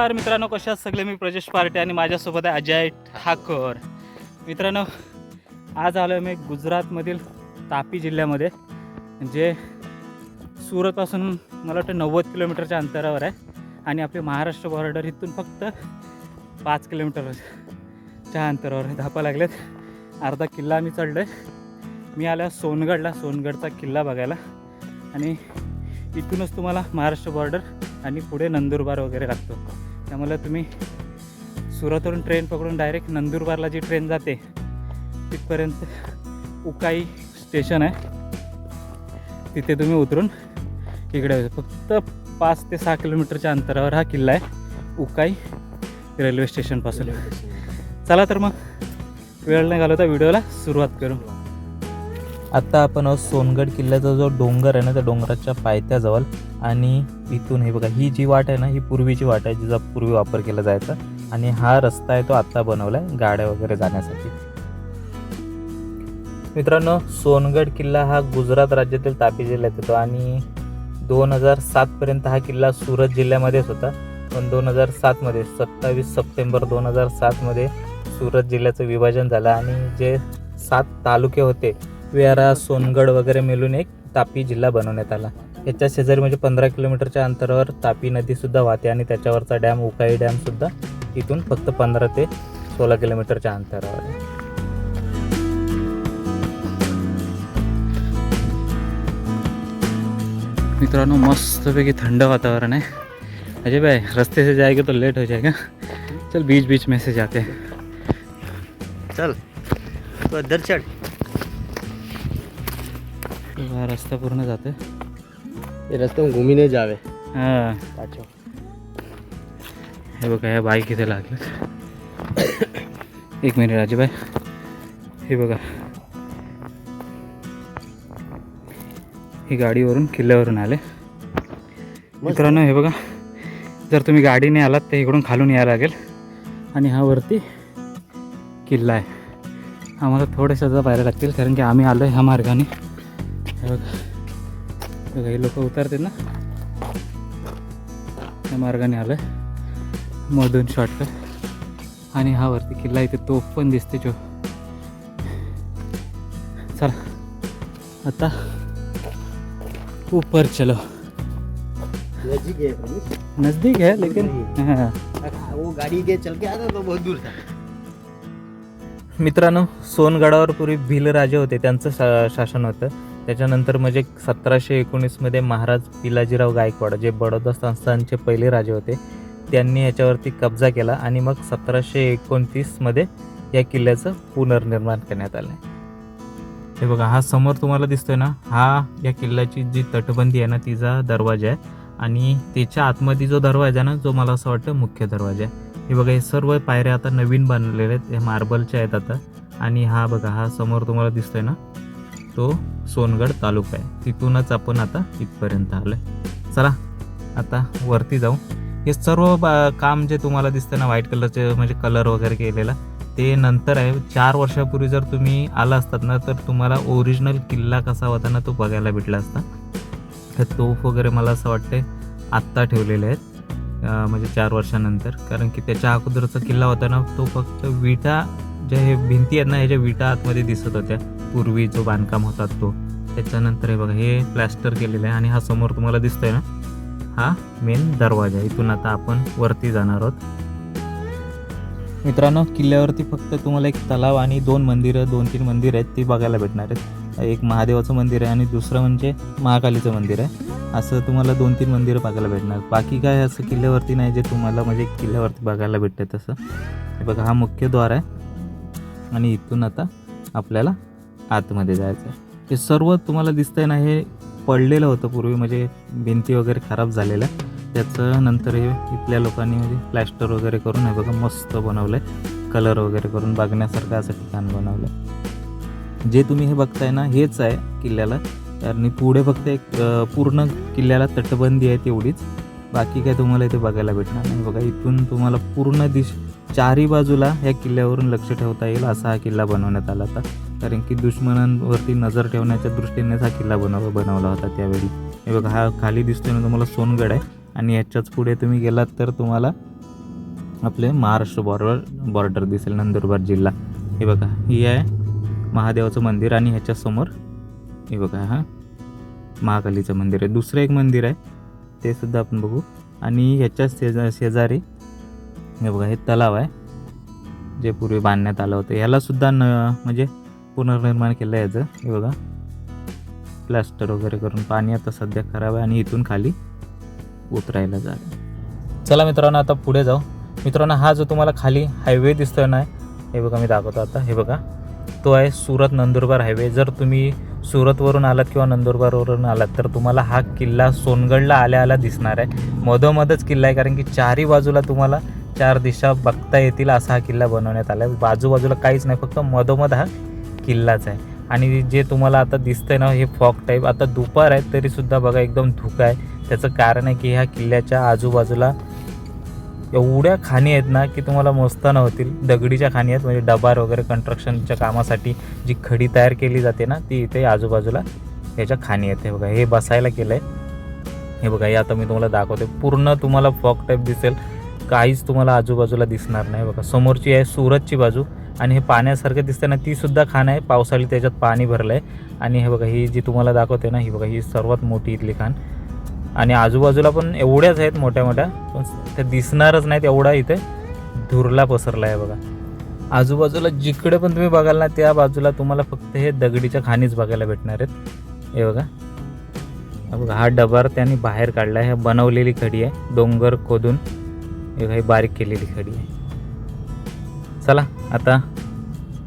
नमस्कार मित्रांनो कशा सगळे? मी प्रजेश पार्टे आणि माझ्यासोबत आहे अजय ठाकर. मित्रांनो आज आलो आहे मी गुजरातमधील तापी जिल्ह्यामध्ये जे सुरतपासून मला वाटतं नव्वद किलोमीटरच्या अंतरावर आहे आणि आपली महाराष्ट्र बॉर्डर इथून फक्त पाच किलोमीटरच्या अंतरावर धापा लागलेत. अर्धा किल्ला आम्ही चढलो आहे मी आलो आहे सोनगडला सोनगडचा किल्ला बघायला. आणि इथूनच तुम्हाला महाराष्ट्र बॉर्डर आणि पुढे नंदुरबार वगैरे लागतो. त्यामुळे तुम्ही सुरतवरून ट्रेन पकडून डायरेक्ट नंदुरबारला जी ट्रेन जाते तिथपर्यंत उकाई स्टेशन आहे. तिथे तुम्ही उतरून इकडे फक्त पाच ते सहा किलोमीटरच्या अंतरावर हा किल्ला आहे उकाई रेल्वे स्टेशनपासून चला तर मग वेळ नाही घालवता व्हिडिओला सुरुवात करू. आत्ता आपण सोनगड किल्ल्याचा जो डोंगर आहे ना त्या डोंगराच्या पायथ्याजवळ आणि इथून हे बघा ही जी वाट आहे ना ही पूर्वीची वाट आहे जिचा पूर्वी वापर केला जायचा. आणि हा रस्ता आहे तो आत्ता बनवला आहे गाड्या वगैरे जाण्यासाठी. मित्रांनो सोनगड किल्ला हा गुजरात राज्यातील तापी जिल्ह्यात येतो आणि दोन हजार सातपर्यंत हा किल्ला सुरत जिल्ह्यामध्येच होता. पण दोन हजार सातमध्ये सत्तावीस सप्टेंबर दोन हजार सातमध्ये सुरत जिल्ह्याचं विभाजन झालं आणि जे सात तालुके होते वेरा सोनगड वगैरे मिळून एक तापी जिल्हा बनवण्यात आला. याच्या शेजारी म्हणजे पंधरा किलोमीटरच्या अंतरावर तापी नदीसुद्धा वाहते आणि त्याच्यावरचा डॅम उकाई डॅमसुद्धा इथून फक्त पंधरा ते सोळा किलोमीटरच्या अंतरावर आहे. मित्रांनो मस्तपैकी थंड वातावरण है अजय भाई रास्ते से जाएंगे तो लेट हो जाएगा चल बीच बीच में से जाते हैं. चल तो इधर चढ़. रस्ता पूर्ण जाते रास्ते में घूमी नहीं जावे हां पाछो हे बघा या बाईक इथे लागलं एक मिनिट भाई हे बघा ही गाडीवरून किल्ल्यावरून आले मित्रांनो हे बघा जर तुम्ही गाडीने आलात तर इकडून खालून यायला लागेल आणि हा वरती किल्ला आहे आम्हाला थोड्याशा पाहायला लागतील कारण की आम्ही आलो आहे ह्या मार्गाने हे बघा बघा हे लोक उतरतात ना? या मार्गाने आलो मधून शॉर्टकट आणि हा वरती किल्ला इथे तोफ पण दिसते जो. चला आता ऊपर चलो. नजीक है। नज़दीक है लेकिन हाँ वो गाड़ी के चल के आता तो बहुत दूर था. मित्रांनो सोनगडावर पूर्वी भिलराजे होते त्यांचं शा शासन होतं. त्याच्यानंतर म्हणजे सतराशे एकोणीसमध्ये महाराज पिलाजीराव गायकवाड जे बडोदा संस्थानचे पहिले राजे होते त्यांनी याच्यावरती कब्जा केला आणि मग सतराशे एकोणतीसमध्ये या किल्ल्याचं पुनर्निर्माण करण्यात आलं. हे बघा हा समोर तुम्हाला दिसतोय ना हा या किल्ल्याची जी तटबंदी आहे ना तिचा दरवाजा आहे. आणि त्याच्या आतमध्ये जो दरवाजा आहे ना जो मला असं वाटतं मुख्य दरवाजा आहे. हे बघा हे सर्व पायऱ्या आता नवीन बनलेले आहेत हे मार्बलच्या आहेत आता. आणि हा बघा हा समोर तुम्हाला दिसतोय ना तो सोनगड तालुका आहे. तिथूनच आपण आता इथपर्यंत आलो आहे चला आता वरती जाऊ. हे सर्व बा- काम जे तुम्हाला दिसतं ना व्हाईट कलरचे म्हणजे कलर वगैरे केलेला ते नंतर आहे. चार वर्षापूर्वी जर तुम्ही आला असतात ना तर तुम्हाला ओरिजिनल किल्ला कसा होता ना तो बघायला भेटला असता. तर तोफ वगैरे मला असं वाटते आत्ता ठेवलेले आहेत. म्हणजे चार वर्षानंतर. कारण की त्याच्या अगोदरचा किल्ला होता ना तो फक्त विटा ज्या हे भिंती आहेत ना ह्याच्या विटा आतमध्ये दिसत होत्या पूर्वी जो बांधकाम होता तो. त्याच्यानंतर हे बघा हे प्लॅस्टर केलेलं आहे आणि हा समोर तुम्हाला दिसतोय ना? हा मेन दरवाजा आहे. इथून आता आपण वरती जाणार आहोत. मित्रांनो किल्ल्यावरती फक्त तुम्हाला एक तलाव आणि दोन मंदिरं दोन तीन मंदिर आहेत ती बघायला भेटणार आहेत. एक महादेवाचं मंदिर आहे आणि दुसरं म्हणजे महाकालीचं मंदिर आहे. असं तुम्हाला दोन तीन मंदिरं बघायला भेटणार. बाकी काय असं किल्ल्यावरती नाही जे तुम्हाला म्हणजे किल्ल्यावरती बघायला भेटते तसं. हे बघा हा मुख्य द्वार आहे. आणि इथून आता आपल्याला आतमध्ये जायचं आहे. ते सर्व तुम्हाला दिसतंय ना हे पडलेलं होतं पूर्वी म्हणजे भिंती वगैरे खराब झालेल्या. त्याचं नंतर हे इथल्या लोकांनी म्हणजे प्लॅस्टर वगैरे करून हे बघा मस्त बनवलं आहे कलर वगैरे करून बघण्यासारखं असं ठिकाण बनवलं आहे जे तुम्ही हे बघताय ना हेच आहे किल्ल्याला. आणि पुढे फक्त एक पूर्ण किल्ल्याला तटबंदी आहे तेवढीच. बाकी काय तुम्हाला इथे बघायला भेटणार नाही. बघा इथून तुम्हाला पूर्ण दिश चारही बाजूला या किल्ल्यावरून लक्ष ठेवता येईल असा हा किल्ला बनवण्यात आला होता. कारण की दुश्मनांवरती नजर ठेवण्याच्या दृष्टीनेच हा किल्ला बनव बनवला होता त्यावेळी. हे बघा हा खाली दिसतोय ना तुम्हाला सोनगड आहे. आणि याच्याच पुढे तुम्ही गेलात तर तुम्हाला आपले महाराष्ट्र बॉर्डर बॉर्डर दिसेल नंदुरबार जिल्हा. हे बघा ही आहे महादेवाचं मंदिर आणि ह्याच्यासमोर हे बघा हा महाकालीचं मंदिर आहे. दुसरं एक मंदिर आहे ते सुद्धा आपण बघू. आणि ह्याच्या शेजा शेजारी हे बघा हे तलाव आहे जे पूर्वी बांधण्यात आलं होतं. ह्यालासुद्धा न म्हणजे पुनर्निर्माण केलं आहे याचं. हे बघा प्लॅस्टर वगैरे करून पाणी आता सध्या खराब आहे आणि इथून खाली उतरायला झालं. चला मित्रांनो आता पुढे जाऊ. मित्रांनो हा जो तुम्हाला खाली हायवे दिसतोय ना हे बघा मी दाखवतो आता. हे बघा तो आहे सुरत नंदुरबार हायवे. जर तुम्ही सुरतवरून आलात किंवा नंदुरबारवरून आलात तर तुम्हाला हा किल्ला सोनगडला आल्या आल्या दिसणार आहे. मधोमधच किल्ला आहे कारण की चारही बाजूला तुम्हाला चार दिशा बघता येतील असा हा किल्ला बनवण्यात आला आहे बाजूबाजूला काहीच नाही फक्त मधोमध हा किल्लाच आहे. आणि जे तुम्हाला आता दिसतंय ना हे फॉग टाईप आता दुपार आहे तरीसुद्धा बघा एकदम धुकं आहे. त्याचं कारण आहे की ह्या किल्ल्याच्या आजूबाजूला एवढ्या खाणी आहेत ना की तुम्हाला मोजताना होतील. दगडीच्या खाणी आहेत म्हणजे डबार वगैरे कन्स्ट्रक्शनच्या कामासाठी जी खडी तयार केली जाते ना ती इथे आजूबाजूला याच्या खाणी आहेत. हे बघा हे बसायला केलं आहे हे बघा हे आता मी तुम्हाला दाखवते. पूर्ण तुम्हाला फॉक टाईप दिसेल. काहीच तुम्हाला आजूबाजूला दिसणार नाही बघा. समोरची आहे सुरतची बाजू आणि हे पाण्यासारखं दिसतं ना ती सुद्धा खाण आहे. पावसाळी त्याच्यात पाणी भरलं आहे आणि हे बघा ही जी तुम्हाला दाखवते ना ही बघा ही सर्वात मोठी इथली खाण. आणि आजूबाजूला पण एवढ्याच आहेत मोठ्या मोठ्या पण त्या दिसणारच नाहीत एवढा इथे. धुरला पसरला आहे बघा. आजूबाजूला जिकडे पण तुम्ही बघाल ना त्या बाजूला तुम्हाला फक्त हे दगडीच्या खाणीच बघायला भेटणार आहेत. हे बघा. बघा हा डबार त्यांनी बाहेर काढला आहे बनवलेली खडी आहे. डोंगर खोदून. हे बघा, ही बारीक केलेली खडी आहे. चला आता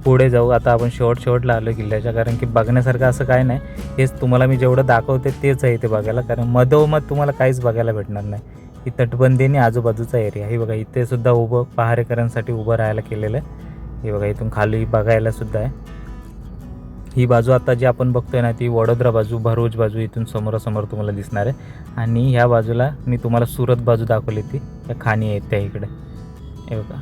पुढे जाऊ. आता आपण शेवट शेवटला आलो किल्ल्याच्या कारण की बघण्यासारखं असं काय नाही. हेच तुम्हाला मी जेवढं दाखवते तेच आहे इथे बघायला कारण मधोमध तुम्हाला काहीच बघायला भेटणार नाही. ही तटबंदी आणि आजूबाजूचा एरिया हे बघा इथे सुद्धा उभं पहारेकरांसाठी उभं राहायला केलेलं आहे. हे बघा इथून खाली बघायला सुद्धा आहे. ही बाजू आता जी आपण बघतोय ना ती वडोदरा बाजू भरूच बाजू इथून समोरासमोर तुम्हाला दिसणार आहे. आणि ह्या बाजूला मी तुम्हाला सुरत बाजू दाखवली ती. त्या खाणी आहेत त्या इकडे. हे बघा.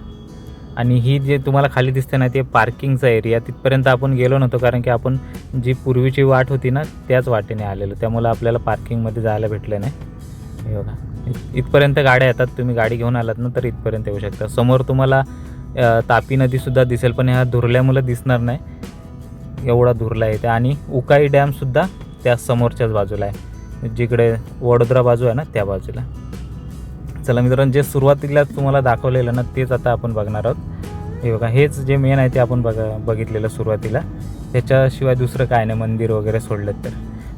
आणि ही जे तुम्हाला खाली दिसते ना ते पार्किंगचा एरिया तिथपर्यंत आपण गेलो नव्हतो कारण की आपण जी पूर्वीची वाट होती ना त्याच वाटेने आलेलो. त्यामुळे आपल्याला पार्किंगमध्ये जायला भेटलं नाही. हे बघा. इथपर्यंत गाड्या येतात. तुम्ही गाडी घेऊन आलात ना तर इथपर्यंत येऊ शकता. समोर तुम्हाला तापी नदीसुद्धा दिसेल पण ह्या धुरल्यामुळं दिसणार नाही. एवढा धुरला येते आणि उकाई डॅमसुद्धा त्या समोरच्याच बाजूला आहे. जिकडे वडोदरा बाजू आहे ना त्या बाजूला. चला मित्रांनो जे सुरुवातीला तुम्हाला दाखवलेलं ना तेच आता आपण बघणार आहोत. हे बघा हेच जे मेन आहे ते आपण बघा बघितलेलं सुरुवातीला. त्याच्याशिवाय दुसरं काय नाही मंदिर वगैरे सोडलं तर.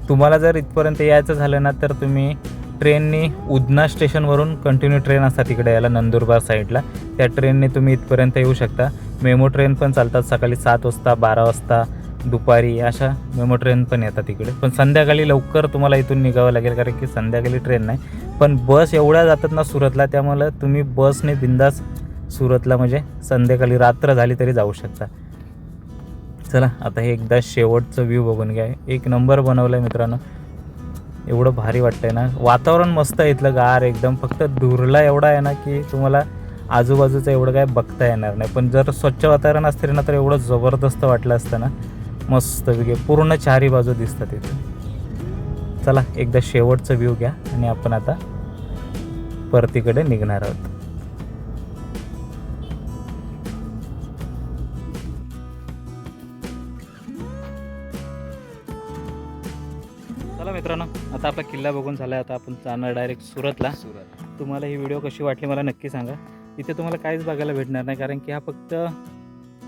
तुम्हाला जर इथपर्यंत यायचं झालं ना तर तुम्ही ट्रेननी उदना स्टेशनवरून कंटिन्यू ट्रेन असतात तिकडे यायला नंदुरबार साईडला त्या ट्रेनने तुम्ही इथपर्यंत येऊ शकता. मेमो ट्रेन पण चालतात सकाळी सात वाजता बारा वाजता. दुपारी अशा मेमो ट्रेन पण येतात तिकडे पण संध्याकाळी लवकर तुम्हाला इथून निघावं लागेल कारण की संध्याकाळी ट्रेन नाही. पण बस एवढ्या जातात ना सुरतला त्यामुळं तुम्ही बसने बिंदास सुरतला म्हणजे संध्याकाळी रात्र झाली तरी जाऊ शकता. चला आता हे एकदा शेवटचं व्ह्यू बघून घ्या. एक नंबर बनवलं आहे मित्रांनो. एवढं भारी वाटतंय ना. वातावरण मस्त आहे इथलं गार एकदम. फक्त धुरला एवढा आहे ना की तुम्हाला आजूबाजूचं एवढं काय बघता येणार नाही. पण जर स्वच्छ वातावरण असते ना तर एवढं जबरदस्त वाटलं असतं ना. मस्त वेगळे पूर्ण चारी बाजू दिसतात इथं. चला एकदा शेवटचं व्ह्यू घ्या आणि आपण आता परतीकडे निघणार आहोत. चला मित्रांनो आता आपला किल्ला बघून झाला आता आपण जाणार डायरेक्ट सुरतला. सुरत. तुम्हाला ही व्हिडिओ कशी वाटली मला नक्की सांगा. इथे तुम्हाला काहीच बघायला भेटणार नाही कारण की हा फक्त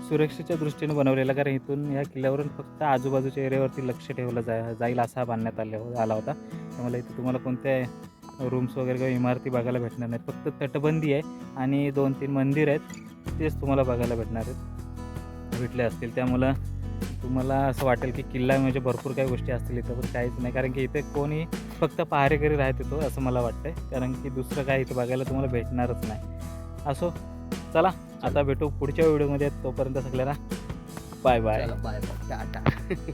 सुरक्षेच्या दृष्टीने बनवलेला कारण इथून या किल्ल्यावरून फक्त आजूबाजूच्या एरियावरती लक्ष ठेवलं जा जाईल असा बांधण्यात आले आला होता. त्यामुळे इथे तुम्हाला कोणत्या रूम्स वगैरे किंवा इमारती बघायला भेटणार नाहीत. फक्त तटबंदी आहे आणि दोन तीन मंदिर आहेत तेच तुम्हाला बघायला भेटणार आहेत. भेटले असतील. त्यामुळं तुम्हाला असं वाटेल की किल्ला म्हणजे भरपूर काही गोष्टी असतील इथं पण काहीच नाही. कारण की इथे कोणी फक्त पहारेकरी राहत येतो असं मला वाटतंय. कारण की दुसरं काय इथं बघायला तुम्हाला भेटणारच नाही. असो चला आता भेटू पुढच्या व्हिडिओमध्ये. तोपर्यंत सगळ्यांना bye bye. Bye bye. Tata.